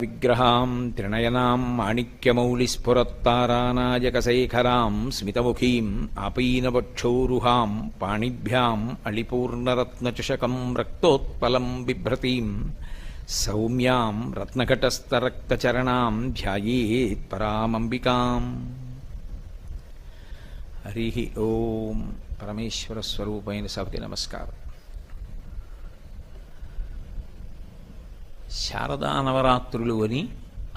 విగ్రహాం త్రినయనాం మాణిక్యమౌళిస్ఫురత్తారానాయకశేఖరాం స్మితముఖీం ఆపీనవక్షౌరుహాం పాణిభ్యాం అళిపూర్ణరత్నచషకం రక్తోత్పలం బిభ్రతీం సౌమ్యాం రత్నఘటస్థరక్తచరణాం ధ్యాయేత్ పరామంబికాం హరి ఓం పరమేశ్వర స్వరూపైన సభకి నమస్కారం శారదా నవరాత్రులు అని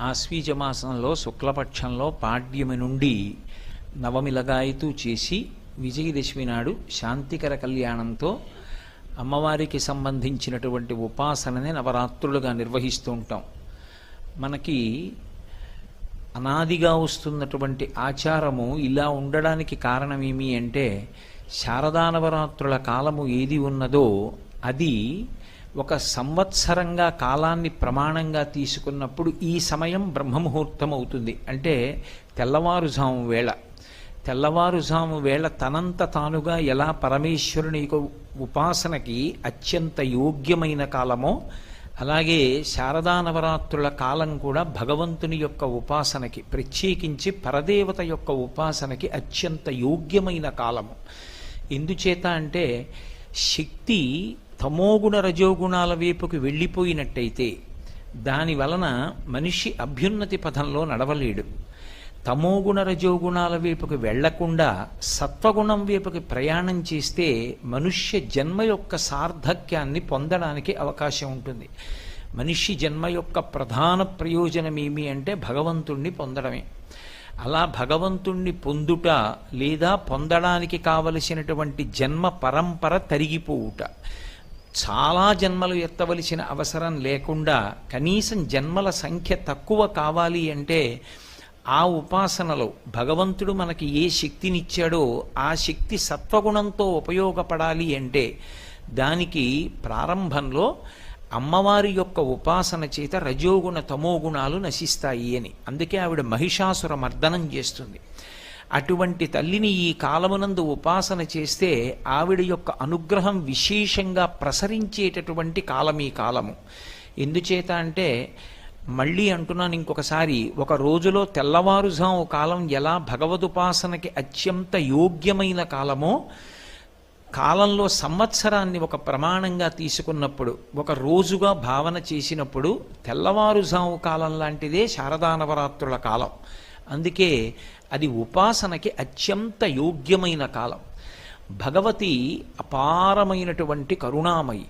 ఆశ్వీజ మాసంలో శుక్లపక్షంలో పాడ్యమి నుండి నవమి లగాయతూ చేసి విజయదశమి నాడు శాంతికర కళ్యాణంతో అమ్మవారికి సంబంధించినటువంటి ఉపాసననే నవరాత్రులుగా నిర్వహిస్తూ ఉంటాం. మనకి అనాదిగా వస్తున్నటువంటి ఆచారము ఇలా ఉండడానికి కారణమేమి అంటే శారదా నవరాత్రుల కాలము ఏది ఉన్నదో అది ఒక సంవత్సరంగా కాలాన్ని ప్రమాణంగా తీసుకున్నప్పుడు ఈ సమయం బ్రహ్మముహూర్తం అవుతుంది అంటే తెల్లవారుజాము వేళ. తెల్లవారుజాము వేళ తనంత తానుగా ఎలా పరమేశ్వరుని ఉపాసనకి అత్యంత యోగ్యమైన కాలమో అలాగే శారదా నవరాత్రుల కాలం కూడా భగవంతుని యొక్క ఉపాసనకి ప్రత్యేకించి పరదేవత యొక్క ఉపాసనకి అత్యంత యోగ్యమైన కాలము. ఎందుచేత అంటే శక్తి తమోగుణ రజోగుణాల వైపుకి వెళ్ళిపోయినట్టయితే దాని వలన మనిషి అభ్యున్నతి పథంలో నడవలేడు. తమోగుణ రజోగుణాల వైపుకి వెళ్ళకుండా సత్వగుణం వైపుకి ప్రయాణం చేస్తే మనుష్య జన్మ యొక్క సార్థక్యాన్ని పొందడానికి అవకాశం ఉంటుంది. మనిషి జన్మ యొక్క ప్రధాన ప్రయోజనం ఏమి అంటే భగవంతుణ్ణి పొందడమే. అలా భగవంతుణ్ణి పొందుట లేదా పొందడానికి కావలసినటువంటి జన్మ పరంపర తరిగిపోవుట. చాలా జన్మలు ఎత్తవలసిన అవసరం లేకుండా కనీసం జన్మల సంఖ్య తక్కువ కావాలి అంటే ఆ ఉపాసనలో భగవంతుడు మనకి ఏ శక్తినిచ్చాడో ఆ శక్తి సత్వగుణంతో ఉపయోగపడాలి అంటే దానికి ప్రారంభంలో అమ్మవారి యొక్క ఉపాసన చేత రజోగుణ తమోగుణాలు నశిస్తాయి అని. అందుకే ఆవిడ మహిషాసుర మర్దనం చేస్తుంది. అటువంటి తల్లిని ఈ కాలమునందు ఉపాసన చేస్తే ఆవిడ యొక్క అనుగ్రహం విశేషంగా ప్రసరించేటటువంటి కాలం ఈ కాలము. ఎందుచేత అంటే మళ్ళీ అంటున్నాను ఇంకొకసారి ఒక రోజులో తెల్లవారుజాము కాలం ఎలా భగవదుపాసనకి అత్యంత యోగ్యమైన కాలమో కాలంలో సంవత్సరాన్ని ఒక ప్రమాణంగా తీసుకున్నప్పుడు ఒక రోజుగా భావన చేసినప్పుడు తెల్లవారుజాము కాలం లాంటిదే శారదా నవరాత్రుల కాలం. అందుకే అది ఉపాసనకి అత్యంత యోగ్యమైన కాలం. భగవతి అపారమైనటువంటి కరుణామయి.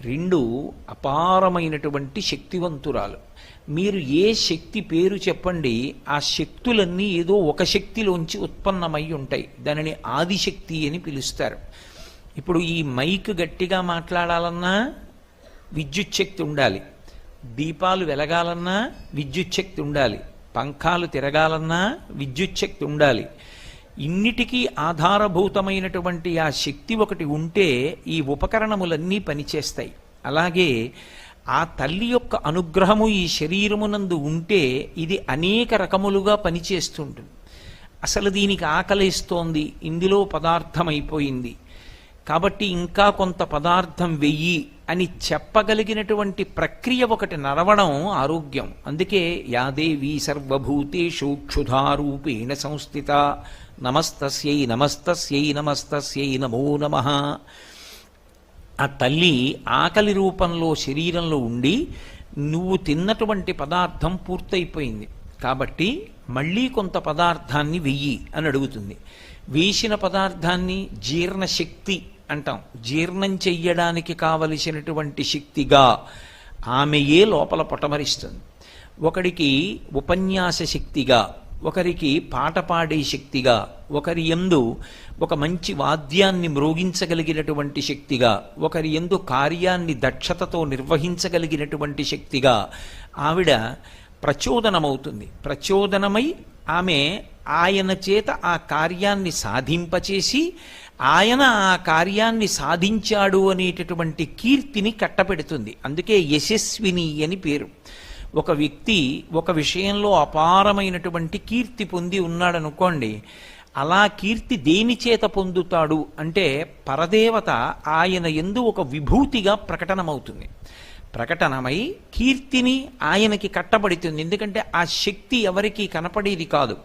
రెండు అపారమైనటువంటి శక్తివంతురాలు. మీరు ఏ శక్తి పేరు చెప్పండి ఆ శక్తులన్నీ ఏదో ఒక శక్తిలోంచి ఉత్పన్నమై ఉంటాయి. దానిని ఆదిశక్తి అని పిలుస్తారు. ఇప్పుడు ఈ మైక్ గట్టిగా మాట్లాడాలన్నా విద్యుత్ శక్తి ఉండాలి. దీపాలు వెలగాలన్నా విద్యుత్ శక్తి ఉండాలి. పంఖాలు తిరగాలన్నా విద్యుచ్ఛక్తి ఉండాలి. ఇన్నిటికీ ఆధారభూతమైనటువంటి ఆ శక్తి ఒకటి ఉంటే ఈ ఉపకరణములన్నీ పనిచేస్తాయి. అలాగే ఆ తల్లి యొక్క అనుగ్రహము ఈ శరీరమునందు ఉంటే ఇది అనేక రకములుగా పనిచేస్తుంటుంది. అసలు దీనికి ఆకలిస్తోంది. ఇందులో పదార్థమైపోయింది. కాబట్టి ఇంకా కొంత పదార్థం వెయ్యి అని చెప్పగలిగినటువంటి ప్రక్రియ ఒకటి నడవడం ఆరోగ్యం. అందుకే యాదేవి సర్వభూతేషు క్షుధారూపేణ సంస్థిత. నమస్తస్యై నమస్తస్యై నమస్తస్యై నమో నమ. ఆ తల్లి ఆకలి రూపంలో శరీరంలో ఉండి నువ్వు తిన్నటువంటి పదార్థం పూర్తయిపోయింది. కాబట్టి మళ్ళీ కొంత పదార్థాన్ని వెయ్యి అని అడుగుతుంది. వేసిన పదార్థాన్ని జీర్ణశక్తి అంటాం. జీర్ణం చెయ్యడానికి కావలసినటువంటి శక్తిగా ఆమెయే లోపల పొటమరిస్తుంది. ఒకడికి ఉపన్యాస శక్తిగా ఒకరికి పాట పాడే శక్తిగా ఒకరి ఎందు ఒక మంచి వాద్యాన్ని మ్రోగించగలిగినటువంటి శక్తిగా ఒకరి ఎందు కార్యాన్ని దక్షతతో నిర్వహించగలిగినటువంటి శక్తిగా ఆవిడ ప్రచోదనమవుతుంది. ప్రచోదనమై ఆమె ఆయన చేత ఆ కార్యాన్ని సాధింపచేసి ఆయన ఆ కార్యాన్ని సాధించాడు అనేటటువంటి కీర్తిని కట్టపెడుతుంది. అందుకే యశస్విని అని పేరు. ఒక వ్యక్తి ఒక విషయంలో అపారమైనటువంటి కీర్తి పొంది ఉన్నాడనుకోండి అలా కీర్తి దేని చేత పొందుతాడు అంటే పరదేవత ఆయన ఎందు ఒక విభూతిగా ప్రకటనమవుతుంది. ప్రకటనమై కీర్తిని ఆయనకి కట్టబడుతుంది. ఎందుకంటే ఆ శక్తి ఎవరికీ కనపడేది కాదు.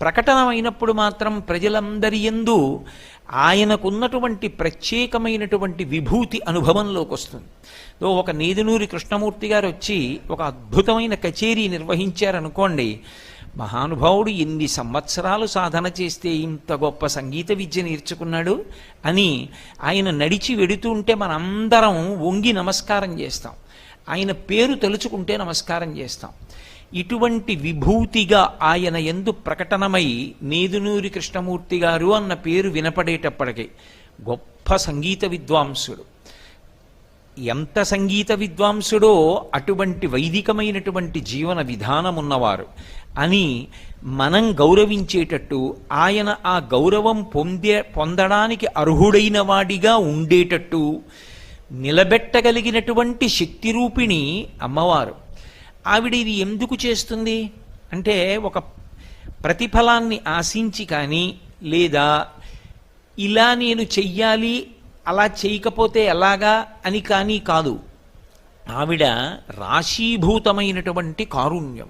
ప్రకటనమైనప్పుడు మాత్రం ప్రజలందరి ఎందు ఆయనకున్నటువంటి ప్రత్యేకమైనటువంటి విభూతి అనుభవంలోకి వస్తుంది. ఓ ఒక నేదునూరి కృష్ణమూర్తి గారు వచ్చి ఒక అద్భుతమైన కచేరీ నిర్వహించారనుకోండి మహానుభావుడు ఎన్ని సంవత్సరాలు సాధన చేస్తే ఇంత గొప్ప సంగీత విద్య నేర్చుకున్నాడు అని ఆయన నడిచి వెడుతూ ఉంటే మనందరం వంగి నమస్కారం చేస్తాం. ఆయన పేరు తలుచుకుంటే నమస్కారం చేస్తాం. ఇటువంటి విభూతిగా ఆయన ఎందు ప్రకటనమై నేదునూరి కృష్ణమూర్తి గారు అన్న పేరు వినపడేటప్పటికీ గొప్ప సంగీత విద్వాంసుడు. ఎంత సంగీత విద్వాంసుడో అటువంటి వైదికమైనటువంటి జీవన విధానం ఉన్నవారు అని మనం గౌరవించేటట్టు ఆయన ఆ గౌరవం పొందే పొందడానికి అర్హుడైన వాడిగా ఉండేటట్టు నిలబెట్టగలిగినటువంటి శక్తి రూపిణి అమ్మవారు. ఆవిడ ఇది ఎందుకు చేస్తుంది? అంటే ఒక ప్రతిఫలాన్ని ఆశించి కానీ లేదా ఇలా నేను చెయ్యాలి అలా చేయకపోతే ఎలాగా అని కానీ కాదు. ఆవిడ రాశీభూతమైనటువంటి కారుణ్యం.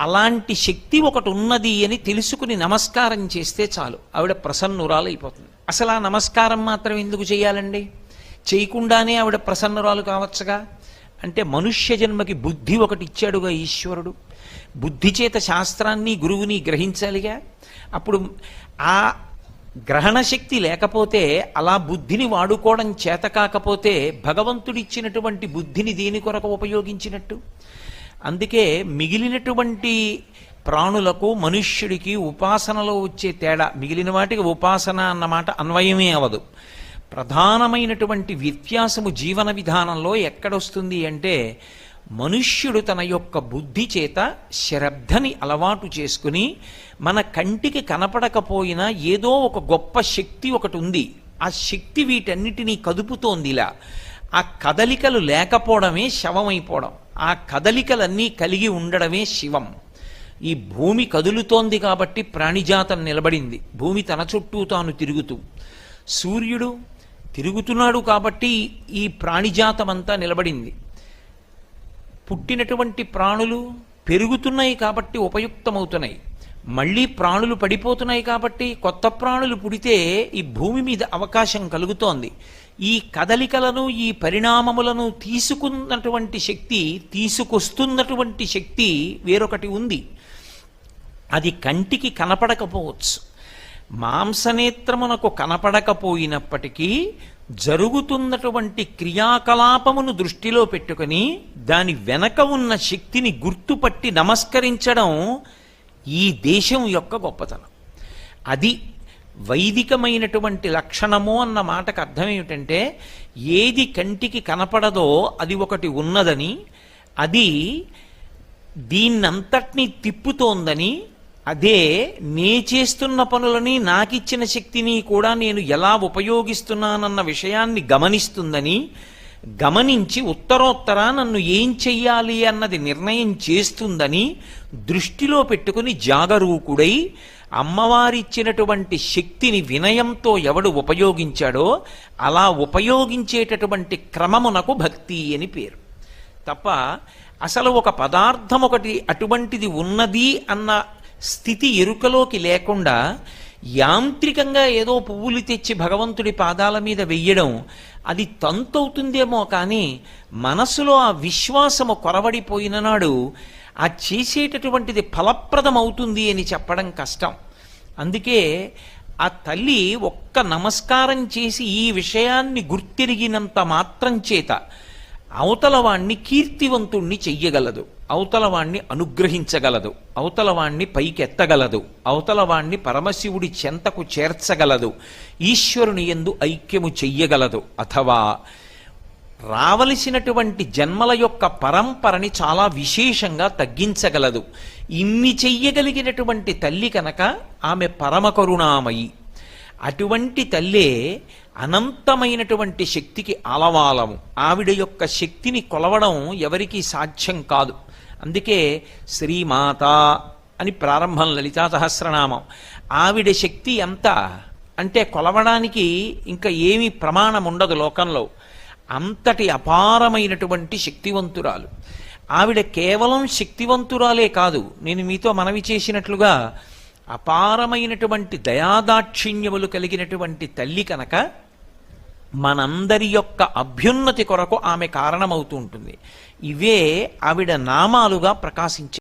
అలాంటి శక్తి ఒకటి ఉన్నది అని తెలుసుకుని నమస్కారం చేస్తే చాలు. ఆవిడ ప్రసన్నురాలైపోతుంది. అసలు ఆ నమస్కారం మాత్రం ఎందుకు చేయాలండి? చేయకుండానే ఆవిడ ప్రసన్నరాలు కావచ్చుగా? అంటే మనుష్య జన్మకి బుద్ధి ఒకటి ఇచ్చాడుగా ఈశ్వరుడు. బుద్ధి చేత శాస్త్రాన్ని గురువుని గ్రహించాలిగా? అప్పుడు ఆ గ్రహణ శక్తి లేకపోతే అలా బుద్ధిని వాడుకోవడం చేత కాకపోతే భగవంతుడిచ్చినటువంటి బుద్ధిని దేని కొరకు ఉపయోగించినట్టు? అందుకే మిగిలినటువంటి ప్రాణులకు మనుష్యుడికి ఉపాసనలో వచ్చే తేడా మిగిలిన వాటికి ఉపాసన అన్నమాట అన్వయమే అవదు. ప్రధానమైనటువంటి వ్యత్యాసము జీవన విధానంలో ఎక్కడొస్తుంది అంటే మనుష్యుడు తన యొక్క బుద్ధి చేత శ్రద్ధని అలవాటు చేసుకుని మన కంటికి కనపడకపోయినా ఏదో ఒక గొప్ప శక్తి ఒకటి ఉంది. ఆ శక్తి వీటన్నిటినీ కదుపుతోంది ఇలా ఆ కదలికలు లేకపోవడమే శవమైపోవడం. ఆ కదలికలన్నీ కలిగి ఉండడమే శివం. ఈ భూమి కదులుతోంది కాబట్టి ప్రాణిజాతం నిలబడింది. భూమి తన చుట్టూ తాను తిరుగుతూ. సూర్యుడు తిరుగుతున్నాడు కాబట్టి ఈ ప్రాణిజాతం అంతా నిలబడింది. పుట్టినటువంటి ప్రాణులు పెరుగుతున్నాయి కాబట్టి ఉపయుక్తమవుతున్నాయి. మళ్ళీ ప్రాణులు పడిపోతున్నాయి కాబట్టి కొత్త ప్రాణులు పుడితే ఈ భూమి మీద అవకాశం కలుగుతోంది. ఈ కదలికలను ఈ పరిణామములను తీసుకున్నటువంటి శక్తి తీసుకొస్తున్నటువంటి శక్తి వేరొకటి ఉంది. అది కంటికి కనపడకపోవచ్చు. మాంసనేత్రమునకు కనపడకపోయినప్పటికీ జరుగుతున్నటువంటి క్రియాకలాపమును దృష్టిలో పెట్టుకొని దాని వెనక ఉన్న శక్తిని గుర్తుపట్టి నమస్కరించడం ఈ దేశం యొక్క గొప్పతనం. అది వైదికమైనటువంటి లక్షణము అన్న మాటకు అర్థం ఏమిటంటే ఏది కంటికి కనపడదో అది ఒకటి ఉన్నదని అది దీన్నంతటినీ తిప్పుతోందని అదే నీ చేస్తున్న పనులని నాకిచ్చిన శక్తిని కూడా నేను ఎలా ఉపయోగిస్తున్నానన్న విషయాన్ని గమనిస్తుందని గమనించి ఉత్తరోత్తర నన్ను ఏం చెయ్యాలి అన్నది నిర్ణయం చేస్తుందని దృష్టిలో పెట్టుకుని జాగరూకుడై అమ్మవారిచ్చినటువంటి శక్తిని వినయంతో ఎవడు ఉపయోగించాడో అలా ఉపయోగించేటటువంటి క్రమమునకు భక్తి అని పేరు. తప్ప అసలు ఒక పదార్థం ఒకటి అటువంటిది ఉన్నది అన్న స్థితి ఎరుకలోకి లేకుండా యాంత్రికంగా ఏదో పువ్వులు తెచ్చి భగవంతుడి పాదాల మీద వెయ్యడం అది తంతవుతుందేమో కానీ మనసులో ఆ విశ్వాసము కొరవడిపోయిన నాడు ఆ చేసేటటువంటిది ఫలప్రదం అవుతుంది అని చెప్పడం కష్టం. అందుకే ఆ తల్లి ఒక్క నమస్కారం చేసి ఈ విషయాన్ని గుర్తిరిగినంత మాత్రం చేత అవతలవాణ్ణి కీర్తివంతుణ్ణి చెయ్యగలదు. అవతలవాణ్ణి అనుగ్రహించగలదు. అవతలవాణ్ణి పైకెత్తగలదు. అవతలవాణ్ణి పరమశివుడి చెంతకు చేర్చగలదు. ఈశ్వరుని ఎందు ఐక్యము చెయ్యగలదు. అథవా రావలసినటువంటి జన్మల యొక్క పరంపరని చాలా విశేషంగా తగ్గించగలదు. ఇన్ని చెయ్యగలిగినటువంటి తల్లి కనుక ఆమె పరమకరుణామయి అటువంటి తల్లే అనంతమైనటువంటి శక్తికి అలవాలము. ఆవిడ యొక్క శక్తిని కొలవడం ఎవరికీ సాధ్యం కాదు. అందుకే శ్రీమాత అని ప్రారంభం లలితా సహస్రనామం. ఆవిడ శక్తి ఎంత? అంటే కొలవడానికి ఇంకా ఏమీ ప్రమాణం ఉండదు లోకంలో. అంతటి అపారమైనటువంటి శక్తివంతురాలు. ఆవిడ కేవలం శక్తివంతురాలే కాదు నేను మీతో మనవి చేసినట్లుగా అపారమైనటువంటి దయాదాక్షిణ్యములు కలిగినటువంటి తల్లి కనుక మనందరి యొక్క అభ్యున్నతి కొరకు ఆమె కారణమవుతూ ఉంటుంది. ఇవే ఆవిడ నామాలుగా ప్రకాశించే